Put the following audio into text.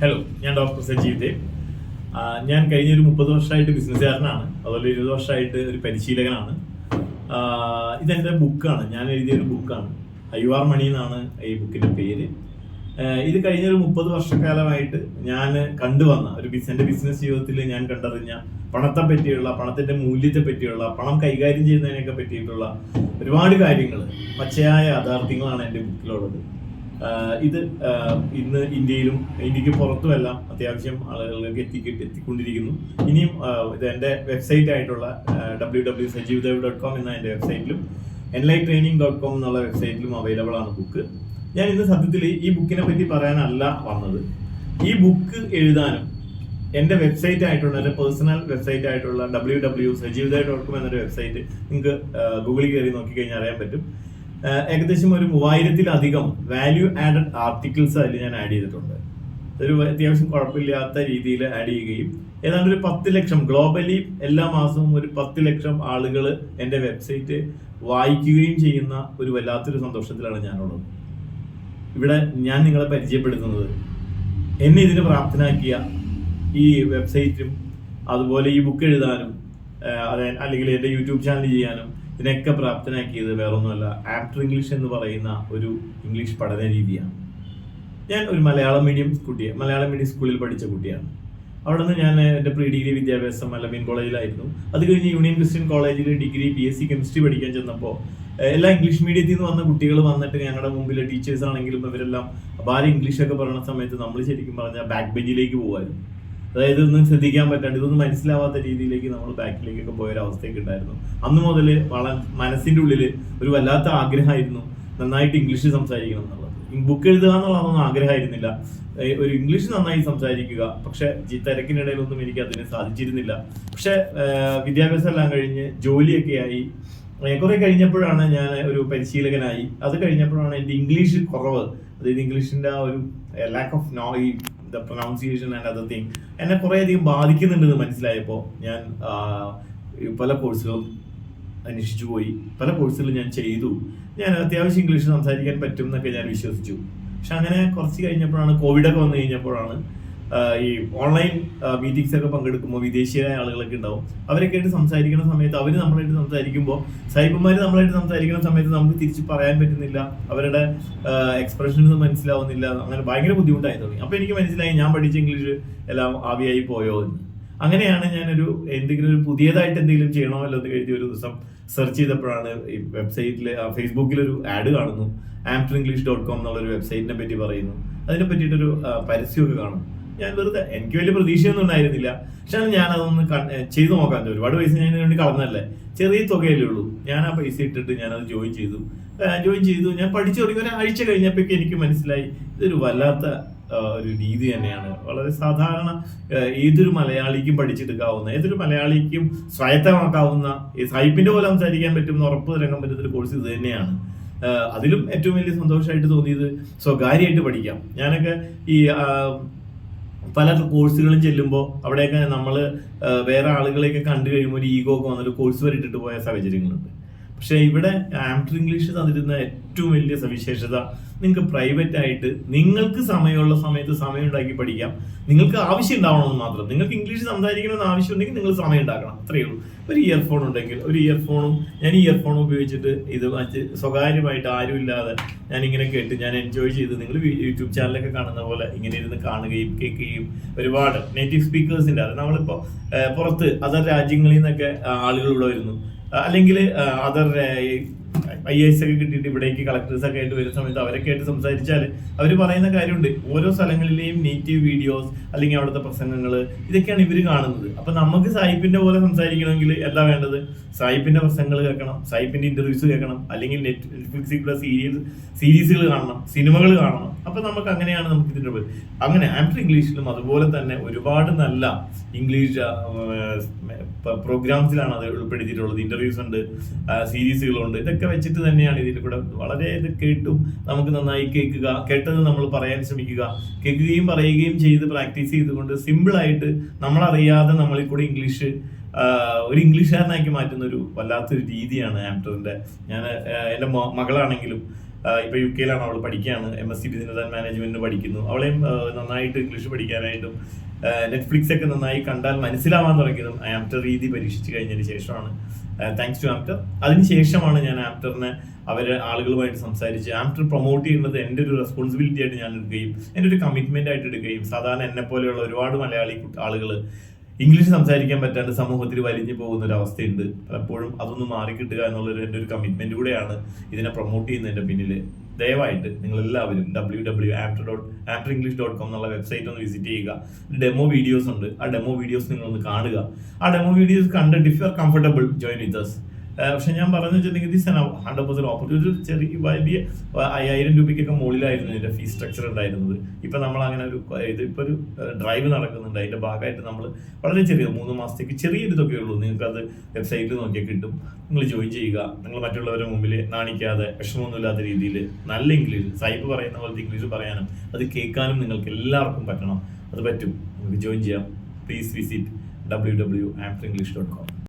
Hello ഞാൻ doctor Sajeev Dev. ഞാൻ കഴിഞ്ഞ ഒരു മുപ്പത് വർഷമായിട്ട് ബിസിനസ്സുകാരനാണ് അതുപോലെ ഇരുപത് വർഷമായിട്ട് ഒരു പരിശീലകനാണ്. ഇതെന്റെ ബുക്കാണ് ഞാൻ എഴുതിയ ഒരു ബുക്കാണ് ഐ ആർ മണി എന്നാണ് ഈ ബുക്കിന്റെ പേര്. ഇത് കഴിഞ്ഞ ഒരു മുപ്പത് വർഷക്കാലമായിട്ട് ഞാൻ കണ്ടുവന്ന ഒരു എന്റെ ബിസിനസ് ജീവിതത്തിൽ ഞാൻ കണ്ടറിഞ്ഞ പണത്തെ പറ്റിയുള്ള പണത്തിന്റെ മൂല്യത്തെ പറ്റിയുള്ള പണം കൈകാര്യം ചെയ്യുന്നതിനൊക്കെ പറ്റിയിട്ടുള്ള ഒരുപാട് കാര്യങ്ങൾ പച്ചയായ യാഥാർത്ഥ്യങ്ങളാണ് എന്റെ ബുക്കിലുള്ളത് ഇത് ഇന്ന് ഇന്ത്യയിലും ഇന്ത്യയ്ക്ക് പുറത്തുമെല്ലാം അത്യാവശ്യം ആളുകളിലേക്ക് എത്തി എത്തിക്കൊണ്ടിരിക്കുന്നു. ഇനിയും ഇത് എന്റെ വെബ്സൈറ്റ് ആയിട്ടുള്ള W W Sajeev Dev dot com എന്ന എന്റെ വെബ്സൈറ്റിലും എൻലൈ ട്രെയിനിങ് ഡോട്ട് കോം എന്നുള്ള വെബ്സൈറ്റിലും അവൈലബിൾ ആണ് ബുക്ക്. ഞാൻ ഇന്ന് സത്യത്തിൽ ഈ ബുക്കിനെ പറ്റി പറയാനല്ല വന്നത്. ഈ ബുക്ക് എഴുതാനും എന്റെ വെബ്സൈറ്റ് ആയിട്ടുള്ള എന്റെ പേഴ്സണൽ വെബ്സൈറ്റ് ആയിട്ടുള്ള W W Sajeev Dev dot com എന്നൊരു വെബ്സൈറ്റ് നിങ്ങൾക്ക് ഗൂഗിളിൽ കയറി നോക്കിക്കഴിഞ്ഞാൽ അറിയാൻ പറ്റും. ഏകദേശം ഒരു മൂവായിരത്തിലധികം വാല്യൂ ആഡഡ് ആർട്ടിക്കിൾസ് അതിൽ ഞാൻ ആഡ് ചെയ്തിട്ടുണ്ട്. ഒരു അത്യാവശ്യം കുഴപ്പമില്ലാത്ത രീതിയിൽ ആഡ് ചെയ്യുകയും ഏതാണ്ട് ഒരു പത്ത് ലക്ഷം ഗ്ലോബലി എല്ലാ മാസവും ഒരു പത്ത് ലക്ഷം ആളുകൾ എന്റെ വെബ്സൈറ്റ് വായിക്കുകയും ചെയ്യുന്ന ഒരു വല്ലാത്തൊരു സന്തോഷത്തിലാണ് ഞാനുള്ളത്. ഇവിടെ ഞാൻ നിങ്ങളെ പരിചയപ്പെടുത്തുന്നത്. എന്നെ ഇതിന് പ്രാപ്തനാക്കിയ ഈ വെബ്സൈറ്റും അതുപോലെ ഈ ബുക്ക് എഴുതാനും അല്ലെങ്കിൽ എന്റെ യൂട്യൂബ് ചാനൽ ചെയ്യാനും ഇതിനൊക്കെ പ്രാപ്തനാക്കിയത് വേറൊന്നുമല്ല. ആപ്റ്റർ ഇംഗ്ലീഷ് എന്ന് പറയുന്ന ഒരു ഇംഗ്ലീഷ് പഠന രീതിയാണ്. ഞാൻ ഒരു മലയാളം മീഡിയം കുട്ടിയെ മലയാളം മീഡിയം സ്കൂളിൽ പഠിച്ച കുട്ടിയാണ്. അവിടെ നിന്ന് ഞാൻ എന്റെ പ്രീ ഡിഗ്രി വിദ്യാഭ്യാസം അലമീൻ കോളേജിലായിരുന്നു അത് കഴിഞ്ഞ് യൂണിയൻ ക്രിസ്ത്യൻ കോളേജിൽ degree B S C chemistry പഠിക്കാൻ ചെന്നപ്പോൾ എല്ലാ ഇംഗ്ലീഷ് മീഡിയത്തിൽ നിന്ന് വന്ന കുട്ടികൾ വന്നിട്ട് ഞങ്ങളുടെ മുമ്പിലെ ടീച്ചേഴ്സ് ആണെങ്കിലും ഇവരെല്ലാം ഭാര്യ ഇംഗ്ലീഷൊക്കെ പറയുന്ന സമയത്ത് നമ്മൾ ശരിക്കും പറഞ്ഞാൽ ബാക്ക് ബെഞ്ചിലേക്ക് പോകുമായിരുന്നു അതായത് ഇതൊന്നും ശ്രദ്ധിക്കാൻ പറ്റാണ്ട് ഇതൊന്നും മനസ്സിലാവാത്ത രീതിയിലേക്ക് നമ്മൾ ബാക്കിലേക്കൊക്കെ പോയൊരവസ്ഥയൊക്കെ ഉണ്ടായിരുന്നു. അന്ന് മുതൽ വള മനസ്സിന്റെ ഉള്ളിൽ ഒരു വല്ലാത്ത ആഗ്രഹമായിരുന്നു നന്നായിട്ട് ഇംഗ്ലീഷ് സംസാരിക്കണം എന്നുള്ളത്. ബുക്ക് എഴുതുക എന്നുള്ളതൊന്നും ആഗ്രഹമായിരുന്നില്ല. ഒരു ഇംഗ്ലീഷ് നന്നായി സംസാരിക്കുക പക്ഷെ തിരക്കിനിടയിലൊന്നും എനിക്ക് അതിന് സാധിച്ചിരുന്നില്ല. പക്ഷെ വിദ്യാഭ്യാസം എല്ലാം കഴിഞ്ഞ് ജോലിയൊക്കെ ആയി. കുറെ കഴിഞ്ഞപ്പോഴാണ് ഞാൻ ഒരു പരിശീലകനായി. അത് കഴിഞ്ഞപ്പോഴാണ് എന്റെ ഇംഗ്ലീഷ് കുറവ്. അതായത് ഇംഗ്ലീഷിന്റെ ആ ഒരു lack of know the pronunciation and other thing എന്നെ കുറേയധികം ബാധിക്കുന്നുണ്ടെന്ന് മനസ്സിലായപ്പോൾ ഞാൻ പല കോഴ്സുകളും അന്വേഷിച്ചു പോയി. പല കോഴ്സുകളും ഞാൻ ചെയ്തു. ഞാൻ അത്യാവശ്യം ഇംഗ്ലീഷ് സംസാരിക്കാൻ പറ്റും എന്നൊക്കെ ഞാൻ വിശ്വസിച്ചു. പക്ഷെ അങ്ങനെ കുറച്ച് കഴിഞ്ഞപ്പോഴാണ് കോവിഡൊക്കെ വന്നു കഴിഞ്ഞപ്പോഴാണ് ഈ ഓൺലൈൻ മീറ്റിംഗ്സ് ഒക്കെ പങ്കെടുക്കുമ്പോൾ വിദേശീയരായ ആളുകളൊക്കെ ഉണ്ടാവും. അവരൊക്കെ ആയിട്ട് സംസാരിക്കുന്ന സമയത്ത് അവർ നമ്മളായിട്ട് സംസാരിക്കുമ്പോൾ സൈബർമാർ നമ്മളായിട്ട് സംസാരിക്കുന്ന സമയത്ത് നമുക്ക് തിരിച്ച് പറയാൻ പറ്റുന്നില്ല. അവരുടെ എക്സ്പ്രഷൻസ് മനസ്സിലാവുന്നില്ല. അങ്ങനെ ഭയങ്കര ബുദ്ധിമുട്ടായി തുടങ്ങി. അപ്പോൾ എനിക്ക് മനസ്സിലായി ഞാൻ പഠിച്ച ഇംഗ്ലീഷ് എല്ലാം ആവിയായി പോയോ എന്ന്. അങ്ങനെയാണ് ഞാനൊരു എന്തെങ്കിലും ഒരു പുതിയതായിട്ട് എന്തെങ്കിലും ചെയ്യണമല്ലോ എന്ന് കരുതി ഒരു ദിവസം സെർച്ച് ചെയ്തപ്പോഴാണ് ഈ വെബ്സൈറ്റിൽ ഫേസ്ബുക്കിൽ ഒരു ആഡ് കാണുന്നു. ആംറ്റർ ഇംഗ്ലീഷ് ഡോട്ട് കോം എന്നുള്ളൊരു വെബ്സൈറ്റിനെ പറ്റി പറയുന്നു. അതിനെ പറ്റിയിട്ടൊരു പരസ്യമൊക്കെ കാണും. ഞാൻ വെറുതെ എനിക്ക് വലിയ പ്രതീക്ഷയൊന്നും ഉണ്ടായിരുന്നില്ല. പക്ഷെ ഞാൻ അതൊന്ന് ചെയ്തു നോക്കാൻ ഒരുപാട് പൈസ ഞാൻ വേണ്ടി കളഞ്ഞല്ലേ ചെറിയ തുകയല്ലേ ഉള്ളൂ. ഞാൻ ആ പൈസ ഇട്ടിട്ട് അത് ജോയിൻ ചെയ്തു. ജോയിൻ ചെയ്തു. ഞാൻ പഠിച്ചു തുടങ്ങി. ഒരാഴ്ച കഴിഞ്ഞപ്പോ എനിക്ക് മനസ്സിലായി ഇതൊരു വല്ലാത്ത ഒരു രീതി തന്നെയാണ്. വളരെ സാധാരണ ഏതൊരു മലയാളിക്കും പഠിച്ചെടുക്കാവുന്ന ഏതൊരു മലയാളിക്കും സ്വായത്തമാക്കാവുന്ന ഈ സായിപ്പിന്റെ പോലെ സംസാരിക്കാൻ പറ്റും ഉറപ്പ് തരങ്ങാൻ പറ്റുന്ന ഒരു കോഴ്സ് ഇത് തന്നെയാണ്. അതിലും ഏറ്റവും വലിയ സന്തോഷമായിട്ട് തോന്നിയത് സ്വകാര്യമായിട്ട് പഠിക്കാം. ഞാനൊക്കെ ഈ പല കോഴ്സുകളും ചെല്ലുമ്പോൾ അവിടെയൊക്കെ നമ്മൾ വേറെ ആളുകളെയൊക്കെ കണ്ടു കഴിയുമ്പോൾ ഒരു ഈഗോ ഒക്കെ വന്നൊരു കോഴ്സ് വരെ ഇട്ടിട്ട് പോയ സാഹചര്യങ്ങളുണ്ട്. പക്ഷേ ഇവിടെ ആംറ്റർ ഇംഗ്ലീഷ് തന്നിരുന്ന ഏറ്റവും വലിയ സവിശേഷത നിങ്ങൾക്ക് പ്രൈവറ്റ് ആയിട്ട് നിങ്ങൾക്ക് സമയമുള്ള സമയത്ത് സമയം ഉണ്ടാക്കി പഠിക്കാം. നിങ്ങൾക്ക് ആവശ്യം ഉണ്ടാവണമെന്ന് മാത്രം. നിങ്ങൾക്ക് ഇംഗ്ലീഷ് സംസാരിക്കണമെന്ന് ആവശ്യം ഉണ്ടെങ്കിൽ നിങ്ങൾ സമയം ഉണ്ടാക്കണം. അത്രയേ ഉള്ളൂ. ഒരു ഇയർഫോൺ ഉണ്ടെങ്കിൽ ഒരു ഇയർഫോണും ഞാൻ ഇയർഫോൺ ഉപയോഗിച്ചിട്ട് ഇത് മറ്റ് സ്വകാര്യമായിട്ട് ആരുമില്ലാതെ ഞാൻ ഇങ്ങനെ കേട്ട് ഞാൻ എൻജോയ് ചെയ്ത് നിങ്ങൾ യൂട്യൂബ് ചാനലൊക്കെ കാണുന്ന പോലെ ഇങ്ങനെ ഇരുന്ന് കാണുകയും കേൾക്കുകയും ഒരുപാട് നേറ്റീവ് സ്പീക്കേഴ്സിന്റെ അത് നമ്മളിപ്പോൾ പുറത്ത് അതർ രാജ്യങ്ങളിൽ നിന്നൊക്കെ ആളുകൾ ഇവിടെ വരുന്നു. അല്ലെങ്കിൽ അതർ ഐ എസ് ഒക്കെ കിട്ടിയിട്ട് ഇവിടേക്ക് കളക്ടേഴ്സ് ഒക്കെ ആയിട്ട് വരുന്ന സമയത്ത് അവരൊക്കെ ആയിട്ട് സംസാരിച്ചാൽ അവർ പറയുന്ന കാര്യമുണ്ട്. ഓരോ സ്ഥലങ്ങളിലെയും നേറ്റീവ് വീഡിയോസ് അല്ലെങ്കിൽ അവിടുത്തെ പ്രസംഗങ്ങൾ ഇതൊക്കെയാണ് ഇവർ കാണുന്നത്. അപ്പം നമുക്ക് സായിപ്പിന്റെ പോലെ സംസാരിക്കണമെങ്കിൽ എന്താ വേണ്ടത്? സായിപ്പിന്റെ പ്രസംഗങ്ങൾ കേൾക്കണം സായിപ്പിന്റെ ഇന്റർവ്യൂസ് കേൾക്കണം അല്ലെങ്കിൽ നെറ്റ്ഫ്ലിക്സിൽ കൂടെ സീരിയൽ സീരീസുകൾ കാണണം സിനിമകൾ കാണണം. അപ്പൊ നമുക്ക് അങ്ങനെയാണ് നമുക്ക് ഇതിന്റെ അങ്ങനെ ആംറ്റർ ഇംഗ്ലീഷിലും അതുപോലെ തന്നെ ഒരുപാട് നല്ല ഇംഗ്ലീഷ് പ്രോഗ്രാംസിലാണ് അത് ഉൾപ്പെടുത്തിയിട്ടുള്ളത്. ഇന്റർവ്യൂസ് ഉണ്ട് സീരീസുകളുണ്ട് ഇതൊക്കെ വെച്ചിട്ട് തന്നെയാണ് ഇതിൽ കൂടെ വളരെ ഇത് കേട്ടും നമുക്ക് നന്നായി കേൾക്കുക. കേട്ടത് നമ്മൾ പറയാൻ ശ്രമിക്കുക. കേൾക്കുകയും പറയുകയും ചെയ്ത് പ്രാക്ടീസ് ചെയ്തുകൊണ്ട് സിമ്പിളായിട്ട് നമ്മളറിയാതെ നമ്മളിൽ കൂടെ ഇംഗ്ലീഷ് ഒരു ഇംഗ്ലീഷുകാരനാക്കി മാറ്റുന്ന ഒരു വല്ലാത്തൊരു രീതിയാണ് ആംപ്റ്ററിന്റെ. ഞാൻ എന്റെ മകളാണെങ്കിലും ഇപ്പൊ യു കെയിലാണ് അവൾ പഠിക്കുകയാണ് M S C business and മാനേജ്മെന്റിന് പഠിക്കുന്നു. അവളെയും നന്നായിട്ട് ഇംഗ്ലീഷ് പഠിക്കാനായിട്ടും നെറ്റ്ഫ്ലിക്സ് ഒക്കെ നന്നായി കണ്ടാൽ മനസ്സിലാവാൻ തുടങ്ങിയതും ആംപ്റ്റർ രീതി പരീക്ഷിച്ചു കഴിഞ്ഞതിന് ശേഷമാണ്. Thanks to Apter. അതിനുശേഷമാണ് ഞാൻ ആംപ്റ്ററിനെ അവരെ ആളുകളുമായിട്ട് സംസാരിച്ച് ആംപ്റ്റർ പ്രൊമോട്ട് ചെയ്യുന്നത് എന്റെ ഒരു റെസ്പോൺസിബിലിറ്റി ആയിട്ട് ഞാൻ എടുക്കുകയും എന്റെ ഒരു കമ്മിറ്റ്മെന്റ് ആയിട്ട് എടുക്കുകയും സാധാരണ എന്നെ പോലെയുള്ള ഒരുപാട് മലയാളി ആളുകൾ ഇംഗ്ലീഷ് സംസാരിക്കാൻ പറ്റാണ്ട് സമൂഹത്തിൽ വലിഞ്ഞു പോകുന്ന ഒരു അവസ്ഥയുണ്ട് പലപ്പോഴും അതൊന്ന് മാറിക്കിട്ടുക എന്നുള്ളൊരു എന്റെ ഒരു കമ്മിറ്റ്മെന്റ് കൂടെയാണ് ഇതിനെ പ്രൊമോട്ട് ചെയ്യുന്നതിന്റെ പിന്നിൽ ദയവായിട്ട് നിങ്ങൾ എല്ലാവരും W W Apter dot Apter English dot com എന്നുള്ള വെബ്സൈറ്റ് ഒന്ന് വിസിറ്റ് ചെയ്യുക. ഡെമോ വീഡിയോസ് ഉണ്ട്. ആ ഡെമോ വീഡിയോസ് നിങ്ങൾ ഒന്ന് കാണുക. ആ ഡെമോ വീഡിയോസ് കണ്ടിട്ട് if you are comfortable join with us. പക്ഷെ ഞാൻ പറഞ്ഞു വെച്ചിട്ടുണ്ടെങ്കിൽ ഓപ്പർച്യൂണിറ്റി ചെറിയ വലിയ അയ്യായിരം രൂപയ്ക്കൊക്കെ മുകളിലായിരുന്നു ഇതിന്റെ ഫീസ് സ്ട്രക്ചർ ഉണ്ടായിരുന്നത്. ഇപ്പൊ നമ്മൾ അങ്ങനെ ഒരു ഇത് ഇപ്പൊ ഒരു ഡ്രൈവ് നടക്കുന്നുണ്ട്. അതിന്റെ ഭാഗമായിട്ട് നമ്മൾ വളരെ ചെറിയ മൂന്ന് മാസത്തേക്ക് ചെറിയൊരു തുകയുള്ളൂ നിങ്ങൾക്ക് അത് വെബ്സൈറ്റിൽ നോക്കിയാൽ കിട്ടും. നിങ്ങൾ ജോയിൻ ചെയ്യുക. നിങ്ങൾ മറ്റുള്ളവരുടെ മുമ്പിൽ നാണിക്കാതെ വിഷമമൊന്നുമില്ലാത്ത രീതിയിൽ നല്ല ഇംഗ്ലീഷ് സൈബ് പറയുന്ന പോലത്തെ ഇംഗ്ലീഷ് പറയാനും അത് കേൾക്കാനും നിങ്ങൾക്ക് എല്ലാവർക്കും പറ്റണം. അത് പറ്റും. നിങ്ങൾക്ക് ജോയിൻ ചെയ്യാം. Please visit W W app English dot com